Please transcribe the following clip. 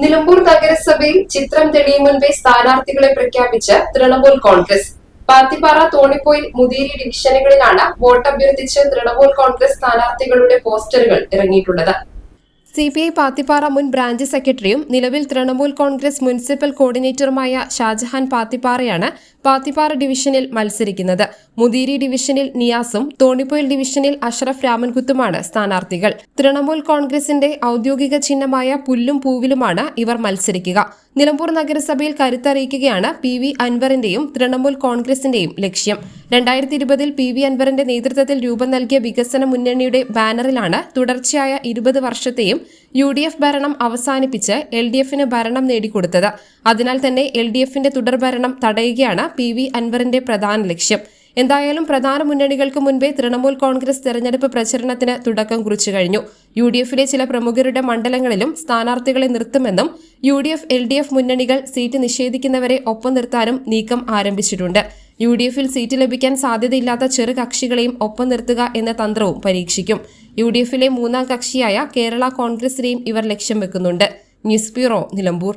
Nilambur നഗരസഭയിൽ ചിത്രം തെളിയും മുൻപേ സ്ഥാനാർത്ഥികളെ പ്രഖ്യാപിച്ച് തൃണമൂൽ കോൺഗ്രസ്. പാത്തിപ്പാറ തോണിപ്പോയിൽ മുതിരി ഡിവിഷനുകളിലാണ് വോട്ടഭ്യർത്ഥിച്ച് തൃണമൂൽ കോൺഗ്രസ് സ്ഥാനാർത്ഥികളുടെ പോസ്റ്ററുകൾ ഇറങ്ങിയിട്ടുള്ളത്. സി പി ഐ പാത്തിപ്പാറ മുൻ ബ്രാഞ്ച് സെക്രട്ടറിയും നിലവിൽ തൃണമൂൽ കോൺഗ്രസ് മുനിസിപ്പൽ കോർഡിനേറ്ററുമായ ഷാജഹാൻ പാത്തിപ്പാറയാണ് പാത്തിപ്പാറ ഡിവിഷനിൽ മത്സരിക്കുന്നത്. മുതിരി ഡിവിഷനിൽ നിയാസും തോണിപ്പൊയിൽ ഡിവിഷനിൽ അഷ്റഫ് രാമൻകുത്തുമാണ് സ്ഥാനാർത്ഥികൾ. തൃണമൂൽ കോൺഗ്രസിന്റെ ഔദ്യോഗിക ചിഹ്നമായ പുല്ലും പൂവിലുമാണ് ഇവർ മത്സരിക്കുക. നിലമ്പൂർ നഗരസഭയിൽ കരുത്തറിയിക്കുകയാണ് പി വി അൻവറിന്റെയും തൃണമൂൽ കോൺഗ്രസിന്റെയും ലക്ഷ്യം. രണ്ടായിരത്തി ഇരുപതിൽ പി വി അൻവറിന്റെ നേതൃത്വത്തിൽ രൂപം നൽകിയ വികസന മുന്നണിയുടെ ബാനറിലാണ് തുടർച്ചയായ ഇരുപത് വർഷത്തെയും യു ഡി എഫ് ഭരണം അവസാനിപ്പിച്ച് എൽ ഡി എഫിന് ഭരണം നേടിക്കൊടുത്തത്. അതിനാൽ തന്നെ എൽ ഡി എഫിന്റെ തുടർഭരണം തടയുകയാണ് പി വി അൻവറിന്റെ പ്രധാന ലക്ഷ്യം. എന്തായാലും പ്രധാന മുന്നണികൾക്ക് മുൻപേ തൃണമൂൽ കോൺഗ്രസ് തെരഞ്ഞെടുപ്പ് പ്രചരണത്തിന് തുടക്കം കുറിച്ചു കഴിഞ്ഞു. യു ഡി എഫിലെ ചില പ്രമുഖരുടെ മണ്ഡലങ്ങളിലും സ്ഥാനാർത്ഥികളെ നിർത്തുമെന്നും U D F L D F മുന്നണികൾ സീറ്റ് നിഷേധിക്കുന്നവരെ ഒപ്പം നിർത്താനും നീക്കം ആരംഭിച്ചിട്ടുണ്ട്. യു ഡി എഫിൽ സീറ്റ് ലഭിക്കാൻ സാധ്യതയില്ലാത്ത ചെറു കക്ഷികളെയും ഒപ്പം നിർത്തുക എന്ന തന്ത്രവും പരീക്ഷിക്കും. യു ഡി എഫിലെ മൂന്നാം കക്ഷിയായ കേരള കോൺഗ്രസിനെയും ഇവർ ലക്ഷ്യം വെക്കുന്നുണ്ട്. News bureau Nilambur.